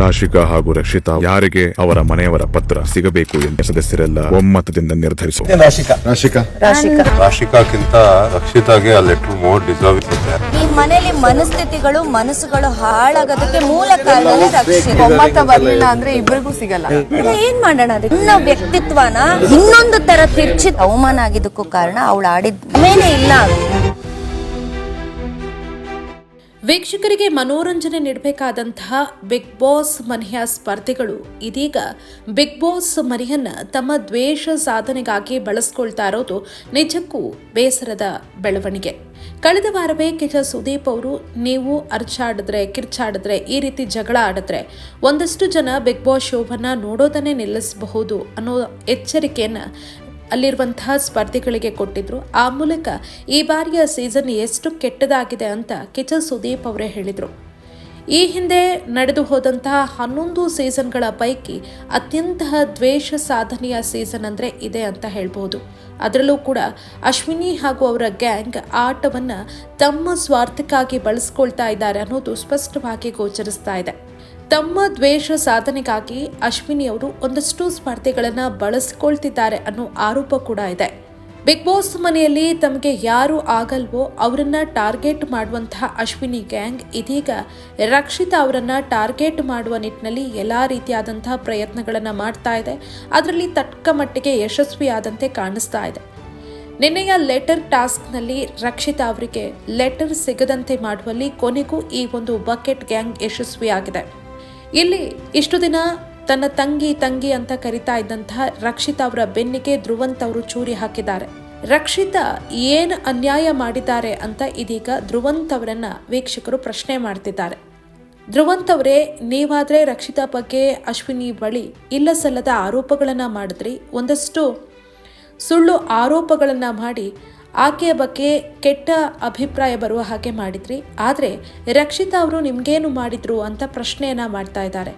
ರಾಶಿಕಾ ಹಾಗೂ ರಕ್ಷಿತಾ ಯಾರಿಗೆ ಅವರ ಮನೆಯವರ ಪತ್ರ ಸಿಗಬೇಕು ಎಂದು ಸದಸ್ಯರೆಲ್ಲ ಒಮ್ಮತದಿಂದ ನಿರ್ಧರಿಸು ರಾಶಿಕಾ. ರಾಶಿಕಾ. ರಾಶಿಕಾ. ರಾಶಿಕಾಕ್ಕಿಂತ ರಕ್ಷಿತಾಗೆ ಆ ಲೆಟರ್ ಮೋರ್ ಡಿಸರ್ವ್ ಇರುತ್ತೆ. ಈ ಮನೆಯಲ್ಲಿ ಮನಸ್ಥಿತಿಗಳು ಮನಸ್ಸುಗಳು ಹಾಳಾಗೋದಕ್ಕೆ ಮೂಲ ಕಾರಣ ರಕ್ಷಿತ. ಒಮ್ಮತ ಬರ್ಲಿಲ್ಲ ಅಂದ್ರೆ ಇಬ್ಬರಿಗೂ ಸಿಗಲ್ಲ. ಏನ್ ಮಾಡೋಣ ಅದಕ್ಕೆ? ನನ್ನ ವ್ಯಕ್ತಿತ್ವನ ಇನ್ನೊಂದು ತರ ತಿರ್ಚಿ ಅವಮಾನ ಆಗಿದ್ದಕ್ಕೂ ಕಾರಣ ಅವಳು ಆಡಿದ ಮೇಲೆ ಇಲ್ಲ. ವೀಕ್ಷಕರಿಗೆ ಮನೋರಂಜನೆ ನೀಡಬೇಕಾದಂತಹ ಬಿಗ್ ಬಾಸ್ ಮನೆಯ ಸ್ಪರ್ಧಿಗಳು. ಇದೀಗ ಬಿಗ್ ಬಾಸ್ ಮನೆಯನ್ನ ತಮ್ಮ ದ್ವೇಷ ಸಾಧನೆಗಾಗಿ ಬಳಸ್ಕೊಳ್ತಾ ಇರೋದು ನಿಜಕ್ಕೂ ಬೇಸರದ ಬೆಳವಣಿಗೆ. ಕಳೆದ ವಾರವೇ ಕಿಚ ಸುದೀಪ್ ಅವರು ನೀವು ಅರ್ಚಾಡಿದ್ರೆ, ಕಿರ್ಚಾಡಿದ್ರೆ, ಈ ರೀತಿ ಜಗಳ ಆಡಿದ್ರೆ ಒಂದಷ್ಟು ಜನ ಬಿಗ್ ಬಾಸ್ ಶೋವನ್ನ ನೋಡೋದನ್ನೇ ನಿಲ್ಲಿಸಬಹುದು ಅನ್ನೋ ಎಚ್ಚರಿಕೆಯನ್ನ ಅಲ್ಲಿರುವಂತಹ ಸ್ಪರ್ಧಿಗಳಿಗೆ ಕೊಟ್ಟಿದ್ರು. ಆ ಮೂಲಕ ಈ ಬಾರಿಯ ಸೀಸನ್ ಎಷ್ಟು ಕೆಟ್ಟದಾಗಿದೆ ಅಂತ ಕಿಚನ್ ಸುದೀಪ್ ಅವರೇ ಹೇಳಿದರು. ಈ ಹಿಂದೆ ನಡೆದು ಹೋದಂತಹ ಹನ್ನೊಂದು ಸೀಸನ್ಗಳ ಪೈಕಿ ಅತ್ಯಂತ ದ್ವೇಷ ಸಾಧನೆಯ ಸೀಸನ್ ಅಂದರೆ ಇದೆ ಅಂತ ಹೇಳ್ಬೋದು. ಅದರಲ್ಲೂ ಕೂಡ ಅಶ್ವಿನಿ ಹಾಗೂ ಅವರ ಗ್ಯಾಂಗ್ ಆಟವನ್ನು ತಮ್ಮ ಸ್ವಾರ್ಥಕ್ಕಾಗಿ ಬಳಸ್ಕೊಳ್ತಾ ಇದ್ದಾರೆ ಅನ್ನೋದು ಸ್ಪಷ್ಟವಾಗಿ ಗೋಚರಿಸ್ತಾ ಇದೆ. ತಮ್ಮ ದ್ವೇಷ ಸಾಧನೆಗಾಗಿ ಅಶ್ವಿನಿ ಅವರು ಒಂದಷ್ಟು ಸ್ಪರ್ಧೆಗಳನ್ನು ಬಳಸಿಕೊಳ್ತಿದ್ದಾರೆ ಅನ್ನೋ ಆರೋಪ ಕೂಡ ಇದೆ. ಬಿಗ್ ಬಾಸ್ ಮನೆಯಲ್ಲಿ ತಮಗೆ ಯಾರು ಆಗಲ್ವೋ ಅವರನ್ನ ಟಾರ್ಗೆಟ್ ಮಾಡುವಂತಹ ಅಶ್ವಿನಿ ಗ್ಯಾಂಗ್ ಇದೀಗ ರಕ್ಷಿತಾ ಅವರನ್ನ ಟಾರ್ಗೆಟ್ ಮಾಡುವ ನಿಟ್ಟಿನಲ್ಲಿ ಎಲ್ಲ ರೀತಿಯಾದಂತಹ ಪ್ರಯತ್ನಗಳನ್ನು ಮಾಡ್ತಾ ಇದೆ. ಅದರಲ್ಲಿ ತಕ್ಕ ಮಟ್ಟಿಗೆ ಯಶಸ್ವಿಯಾದಂತೆ ಕಾಣಿಸ್ತಾ ಇದೆ. ನಿನ್ನೆಯ ಲೆಟರ್ ಟಾಸ್ಕ್ನಲ್ಲಿ ರಕ್ಷಿತಾ ಅವರಿಗೆ ಲೆಟರ್ ಸಿಗದಂತೆ ಮಾಡುವಲ್ಲಿ ಕೊನೆಗೂ ಈ ಒಂದು ಬಕೆಟ್ ಗ್ಯಾಂಗ್ ಯಶಸ್ವಿಯಾಗಿದೆ. ಇಲ್ಲಿ ಇಷ್ಟು ದಿನ ತನ್ನ ತಂಗಿ ತಂಗಿ ಅಂತ ಕರಿತಾ ಇದ್ದಂತಹ ರಕ್ಷಿತಾ ಅವರ ಬೆನ್ನಿಗೆ ಧ್ರುವಂತ್ ಅವರು ಚೂರಿ ಹಾಕಿದ್ದಾರೆ. ರಕ್ಷಿತಾ ಏನು ಅನ್ಯಾಯ ಮಾಡಿದ್ದಾರೆ ಅಂತ ಇದೀಗ ಧ್ರುವಂತ್ ಅವರನ್ನ ವೀಕ್ಷಕರು ಪ್ರಶ್ನೆ ಮಾಡ್ತಿದ್ದಾರೆ. ಧ್ರುವಂತ್ ಅವರೇ, ನೀವಾದ್ರೆ ರಕ್ಷಿತಾ ಬಗ್ಗೆ ಅಶ್ವಿನಿ ಬಳಿ ಇಲ್ಲ ಸಲ್ಲದ ಆರೋಪಗಳನ್ನು ಮಾಡಿದ್ರಿ. ಒಂದಷ್ಟು ಸುಳ್ಳು ಆರೋಪಗಳನ್ನು ಮಾಡಿ ಆಕೆಯ ಬಗ್ಗೆ ಕೆಟ್ಟ ಅಭಿಪ್ರಾಯ ಬರುವ ಹಾಗೆ ಮಾಡಿದ್ರಿ. ಆದರೆ ರಕ್ಷಿತಾ ಅವರು ನಿಮಗೇನು ಮಾಡಿದ್ರು ಅಂತ ಪ್ರಶ್ನೆಯನ್ನು ಮಾಡ್ತಾ ಇದ್ದಾರೆ.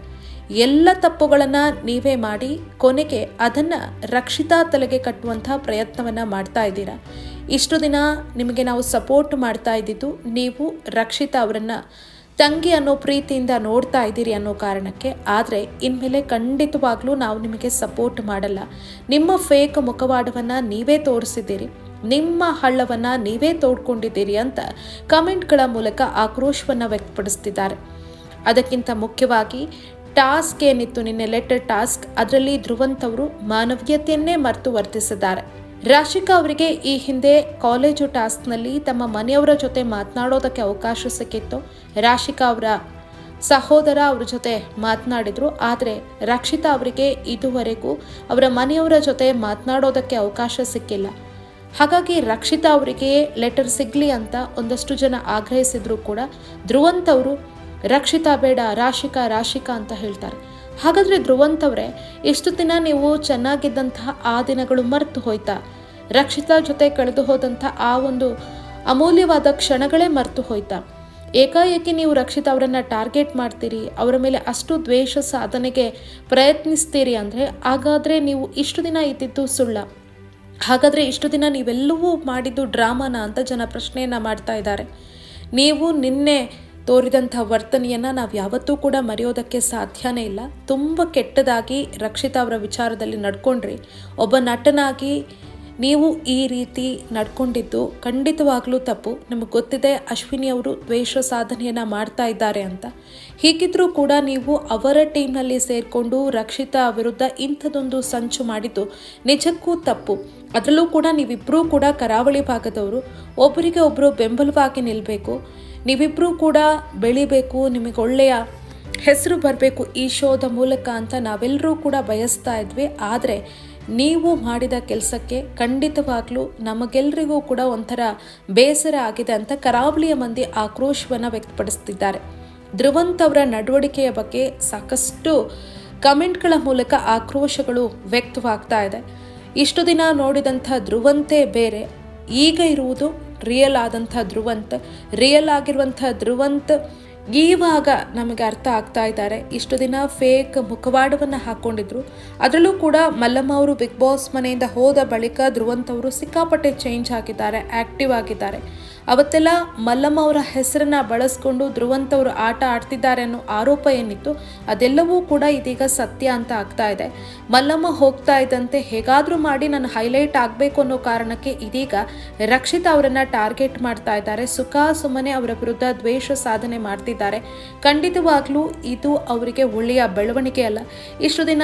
ಎಲ್ಲ ತಪ್ಪುಗಳನ್ನು ನೀವೇ ಮಾಡಿ ಕೊನೆಗೆ ಅದನ್ನು ರಕ್ಷಿತಾ ತಲೆಗೆ ಕಟ್ಟುವಂಥ ಪ್ರಯತ್ನವನ್ನು ಮಾಡ್ತಾ ಇದ್ದೀರಾ. ಇಷ್ಟು ದಿನ ನಿಮಗೆ ನಾವು ಸಪೋರ್ಟ್ ಮಾಡ್ತಾ ಇದ್ದಿದ್ದು ನೀವು ರಕ್ಷಿತಾ ಅವರನ್ನ ತಂಗಿ ಅನ್ನೋ ಪ್ರೀತಿಯಿಂದ ನೋಡ್ತಾ ಇದ್ದೀರಿ ಅನ್ನೋ ಕಾರಣಕ್ಕೆ, ಆದರೆ ಇನ್ಮೇಲೆ ಖಂಡಿತವಾಗ್ಲೂ ನಾವು ನಿಮಗೆ ಸಪೋರ್ಟ್ ಮಾಡಲ್ಲ. ನಿಮ್ಮ ಫೇಕ್ ಮುಖವಾಡವನ್ನು ನೀವೇ ತೋರಿಸಿದ್ದೀರಿ. ನಿಮ್ಮ ಹಳ್ಳವನ್ನು ನೀವೇ ತೋಡ್ಕೊಂಡಿದ್ದೀರಿ ಅಂತ ಕಮೆಂಟ್ಗಳ ಮೂಲಕ ಆಕ್ರೋಶವನ್ನು ವ್ಯಕ್ತಪಡಿಸ್ತಿದ್ದಾರೆ. ಅದಕ್ಕಿಂತ ಮುಖ್ಯವಾಗಿ, ಟಾಸ್ಕ್ ಏನಿತ್ತು ನಿನ್ನೆ, ಲೆಟರ್ ಟಾಸ್ಕ್, ಅದರಲ್ಲಿ ಧ್ರುವಂತವರು ಮಾನವೀಯತೆಯನ್ನೇ ಮರೆತು ವರ್ತಿಸಿದ್ದಾರೆ. ರಾಶಿಕಾ ಅವರಿಗೆ ಈ ಹಿಂದೆ ಕಾಲೇಜು ಟಾಸ್ಕ್ನಲ್ಲಿ ತಮ್ಮ ಮನೆಯವರ ಜೊತೆ ಮಾತನಾಡೋದಕ್ಕೆ ಅವಕಾಶ ಸಿಕ್ಕಿತ್ತು. ರಾಶಿಕಾ ಅವರ ಸಹೋದರ ಅವರ ಜೊತೆ ಮಾತನಾಡಿದರು. ಆದರೆ ರಕ್ಷಿತಾ ಅವರಿಗೆ ಇದುವರೆಗೂ ಅವರ ಮನೆಯವರ ಜೊತೆ ಮಾತನಾಡೋದಕ್ಕೆ ಅವಕಾಶ ಸಿಕ್ಕಿಲ್ಲ. ಹಾಗಾಗಿ ರಕ್ಷಿತಾ ಅವರಿಗೆ ಲೆಟರ್ ಸಿಗಲಿ ಅಂತ ಒಂದಷ್ಟು ಜನ ಆಗ್ರಹಿಸಿದ್ರು ಕೂಡ. ಧ್ರುವಂತ್ ಅವರು, ರಕ್ಷಿತಾ ಬೇಡ, ರಾಶಿಕಾ ರಾಶಿಕಾ ಅಂತ ಹೇಳ್ತಾರೆ. ಹಾಗಾದರೆ ಧ್ರುವಂತ್ ಅವರೇ ಇಷ್ಟು ದಿನ ನೀವು ಚೆನ್ನಾಗಿದ್ದಂತಹ ಆ ದಿನಗಳು ಮರೆತು ಹೋಯ್ತಾ? ರಕ್ಷಿತಾ ಜೊತೆ ಕಳೆದು ಹೋದಂಥ ಆ ಒಂದು ಅಮೂಲ್ಯವಾದ ಕ್ಷಣಗಳೇ ಮರೆತು ಹೋಯ್ತಾ? ಏಕಾಏಕಿ ನೀವು ರಕ್ಷಿತ ಅವರನ್ನು ಟಾರ್ಗೆಟ್ ಮಾಡ್ತೀರಿ, ಅವರ ಮೇಲೆ ಅಷ್ಟು ದ್ವೇಷ ಸಾಧನೆಗೆ ಪ್ರಯತ್ನಿಸ್ತೀರಿ ಅಂದರೆ ಹಾಗಾದರೆ ನೀವು ಇಷ್ಟು ದಿನ ಇದ್ದಿದ್ದು ಸುಳ್ಳ. ಹಾಗಾದರೆ ಇಷ್ಟು ದಿನ ನೀವೆಲ್ಲವೂ ಮಾಡಿದ್ದು ಡ್ರಾಮಾನ ಅಂತ ಜನ ಪ್ರಶ್ನೆಯನ್ನು ಮಾಡ್ತಾ ಇದ್ದಾರೆ. ನೀವು ನಿನ್ನೆ ತೋರಿದಂಥ ವರ್ತನೆಯನ್ನು ನಾವು ಯಾವತ್ತೂ ಕೂಡ ಮರೆಯೋದಕ್ಕೆ ಸಾಧ್ಯನೇ ಇಲ್ಲ. ತುಂಬ ಕೆಟ್ಟದಾಗಿ ರಕ್ಷಿತಾ ಅವರ ವಿಚಾರದಲ್ಲಿ ನಡ್ಕೊಂಡ್ರಿ. ಒಬ್ಬ ನಟನಾಗಿ ನೀವು ಈ ರೀತಿ ನಡ್ಕೊಂಡಿದ್ದು ಖಂಡಿತವಾಗ್ಲೂ ತಪ್ಪು. ನಮಗೆ ಗೊತ್ತಿದೆ ಅಶ್ವಿನಿ ಅವರು ದ್ವೇಷ ಸಾಧನೆಯನ್ನು ಮಾಡ್ತಾ ಇದ್ದಾರೆ ಅಂತ. ಹೀಗಿದ್ರೂ ಕೂಡ ನೀವು ಅವರ ಟೀಮ್ನಲ್ಲಿ ಸೇರಿಕೊಂಡು ರಕ್ಷಿತಾ ವಿರುದ್ಧ ಇಂಥದೊಂದು ಸಂಚು ಮಾಡಿದ್ದು ನಿಜಕ್ಕೂ ತಪ್ಪು. ಅದರಲ್ಲೂ ಕೂಡ ನೀವಿಬ್ಬರೂ ಕೂಡ ಕರಾವಳಿ ಭಾಗದವರು. ಒಬ್ಬರಿಗೆ ಒಬ್ಬರು ಬೆಂಬಲವಾಗಿ ನಿಲ್ಲಬೇಕು ನೀವಿಬ್ಬರೂ ಕೂಡ ಬೆಳಿಬೇಕು, ನಿಮಗೆ ಒಳ್ಳೆಯ ಹೆಸರು ಬರಬೇಕು ಈ ಶೋದ ಮೂಲಕ ಅಂತ ನಾವೆಲ್ಲರೂ ಕೂಡ ಬಯಸ್ತಾ ಇದ್ವಿ. ಆದರೆ ನೀವು ಮಾಡಿದ ಕೆಲಸಕ್ಕೆ ಖಂಡಿತವಾಗ್ಲೂ ನಮಗೆಲ್ಲರಿಗೂ ಕೂಡ ಒಂಥರ ಬೇಸರ ಆಗಿದೆ ಅಂತ ಕರಾವಳಿಯ ಮಂದಿ ಆಕ್ರೋಶವನ್ನು ವ್ಯಕ್ತಪಡಿಸ್ತಿದ್ದಾರೆ. ಧ್ರುವಂತ್ ಅವರ ನಡವಳಿಕೆಯ ಬಗ್ಗೆ ಸಾಕಷ್ಟು ಕಮೆಂಟ್ಗಳ ಮೂಲಕ ಆಕ್ರೋಶಗಳು ವ್ಯಕ್ತವಾಗ್ತಾ ಇದೆ. ಇಷ್ಟು ದಿನ ನೋಡಿದಂಥ ಧ್ರುವಂತೆ ಬೇರೆ, ಈಗ ಇರುವುದು ರಿಯಲ್ ಆದಂಥ ಧ್ರುವಂತ್ ರಿಯಲ್ ಆಗಿರುವಂಥ ಧ್ರುವಂತ್ ಈವಾಗ ನಮಗೆ ಅರ್ಥ ಆಗ್ತಾ ಇದ್ದಾರೆ. ಇಷ್ಟು ದಿನ ಫೇಕ್ ಮುಖವಾಡವನ್ನು ಹಾಕ್ಕೊಂಡಿದ್ರು ಅದರಲ್ಲೂ ಕೂಡ ಮಲ್ಲಮ್ಮ ಅವರು ಬಿಗ್ ಬಾಸ್ ಮನೆಯಿಂದ ಹೋದ ಬಳಿಕ ಧ್ರುವಂತ್ ಅವರು ಸಿಕ್ಕಾಪಟ್ಟೆ ಚೇಂಜ್ ಆಗಿದ್ದಾರೆ ಆ್ಯಕ್ಟಿವ್ ಆಗಿದ್ದಾರೆ. ಅವತ್ತೆಲ್ಲ ಮಲ್ಲಮ್ಮ ಅವರ ಹೆಸರನ್ನ ಬಳಸ್ಕೊಂಡು ಧ್ರುವಂತ ಅವರು ಆಟ ಆಡ್ತಿದ್ದಾರೆ ಅನ್ನೋ ಆರೋಪ ಏನಿತ್ತು, ಅದೆಲ್ಲವೂ ಕೂಡ ಇದೀಗ ಸತ್ಯ ಅಂತ ಆಗ್ತಾ ಇದೆ. ಮಲ್ಲಮ್ಮ ಹೋಗ್ತಾ ಇದ್ದಂತೆ ಹೇಗಾದರೂ ಮಾಡಿ ನಾನು ಹೈಲೈಟ್ ಆಗಬೇಕು ಅನ್ನೋ ಕಾರಣಕ್ಕೆ ಇದೀಗ ರಕ್ಷಿತಾ ಅವರನ್ನ ಟಾರ್ಗೆಟ್ ಮಾಡ್ತಾ ಇದ್ದಾರೆ. ಸುಖ ಸುಮ್ಮನೆ ಅವರ ವಿರುದ್ಧ ದ್ವೇಷ ಸಾಧನೆ ಮಾಡ್ತಿದ್ದಾರೆ. ಖಂಡಿತವಾಗ್ಲೂ ಇದು ಅವರಿಗೆ ಒಳ್ಳೆಯ ಬೆಳವಣಿಗೆ ಅಲ್ಲ. ಇಷ್ಟು ದಿನ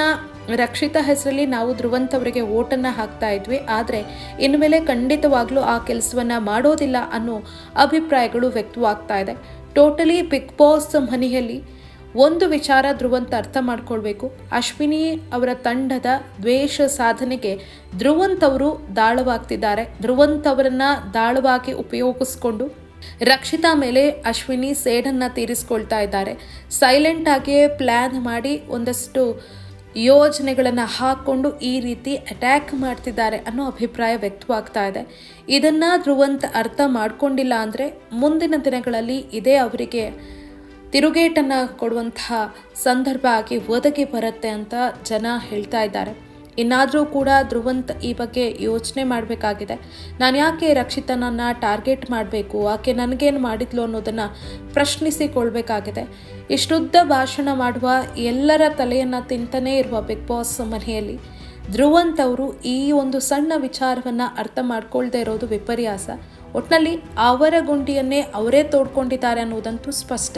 ರಕ್ಷಿತಾ ಹೆಸರಲ್ಲಿ ನಾವು ಧ್ರುವಂತ ಅವರಿಗೆ ಓಟನ್ನು ಹಾಕ್ತಾ ಇದ್ವಿ. ಆದರೆ ಇನ್ಮೇಲೆ ಖಂಡಿತವಾಗ್ಲೂ ಆ ಕೆಲಸವನ್ನ ಮಾಡೋದಿಲ್ಲ ಅನ್ನೋ ಅಭಿಪ್ರಾಯಗಳು ವ್ಯಕ್ತವಾಗ್ತಾ ಇದೆ. ಟೋಟಲಿ ಬಿಗ್ ಬಾಸ್ ಮನೆಯಲ್ಲಿ ಒಂದು ವಿಚಾರ ಧ್ರುವಂತ ಅರ್ಥ ಮಾಡ್ಕೊಳ್ಬೇಕು. ಅಶ್ವಿನಿ ಅವರ ತಂಡದ ದ್ವೇಷ ಸಾಧನೆಗೆ ಧ್ರುವಂತ್ ಅವರು ದಾಳವಾಗ್ತಿದ್ದಾರೆ. ಧ್ರುವಂತ್ ಅವರನ್ನ ದಾಳವಾಗಿ ಉಪಯೋಗಿಸ್ಕೊಂಡು ರಕ್ಷಿತಾ ಮೇಲೆ ಅಶ್ವಿನಿ ಸೇಡನ್ನ ತೀರಿಸ್ಕೊಳ್ತಾ ಇದ್ದಾರೆ. ಸೈಲೆಂಟ್ ಆಗಿಯೇ ಪ್ಲ್ಯಾನ್ ಮಾಡಿ ಒಂದಷ್ಟು ಯೋಜನೆಗಳನ್ನು ಹಾಕ್ಕೊಂಡು ಈ ರೀತಿ ಅಟ್ಯಾಕ್ ಮಾಡ್ತಿದ್ದಾರೆ ಅನ್ನೋ ಅಭಿಪ್ರಾಯ ವ್ಯಕ್ತವಾಗ್ತಾ ಇದೆ. ಇದನ್ನ ಧ್ರುವಂತ್ ಅರ್ಥ ಮಾಡ್ಕೊಂಡಿಲ್ಲ ಅಂದರೆ ಮುಂದಿನ ದಿನಗಳಲ್ಲಿ ಇದೇ ಅವರಿಗೆ ತಿರುಗೇಟನ್ನು ಕೊಡುವಂತಹ ಸಂದರ್ಭ ಆಗಿ ಒದಗಿ ಬರುತ್ತೆ ಅಂತ ಜನ ಹೇಳ್ತಾ ಇದ್ದಾರೆ. ಇನ್ನಾದರೂ ಕೂಡ ಧ್ರುವಂತ್ ಈ ಬಗ್ಗೆ ಯೋಚನೆ ಮಾಡಬೇಕಾಗಿದೆ. ನಾನು ಯಾಕೆ ರಕ್ಷಿತನನ್ನು ಟಾರ್ಗೆಟ್ ಮಾಡಬೇಕು? ಆಕೆ ನನಗೇನು ಮಾಡಿದ್ಲು ಅನ್ನೋದನ್ನು ಪ್ರಶ್ನಿಸಿಕೊಳ್ಬೇಕಾಗಿದೆ. ಇಷ್ಟುದ್ದ ಭಾಷಣ ಮಾಡುವ ಎಲ್ಲರ ತಲೆಯನ್ನು ತಿಂತಾನೇ ಇರುವ ಬಿಗ್ ಬಾಸ್ ಮನೆಯಲ್ಲಿ. ಧ್ರುವಂತ್ ಅವರು ಈ ಒಂದು ಸಣ್ಣ ವಿಚಾರವನ್ನು ಅರ್ಥ ಮಾಡ್ಕೊಳ್ದೇ ಇರೋದು ವಿಪರ್ಯಾಸ. ಒಟ್ಟಿನಲ್ಲಿ ಅವರ ಗುಂಡಿಯನ್ನೇ ಅವರೇ ತೋಡ್ಕೊಂಡಿದ್ದಾರೆ ಅನ್ನೋದಂತೂ ಸ್ಪಷ್ಟ.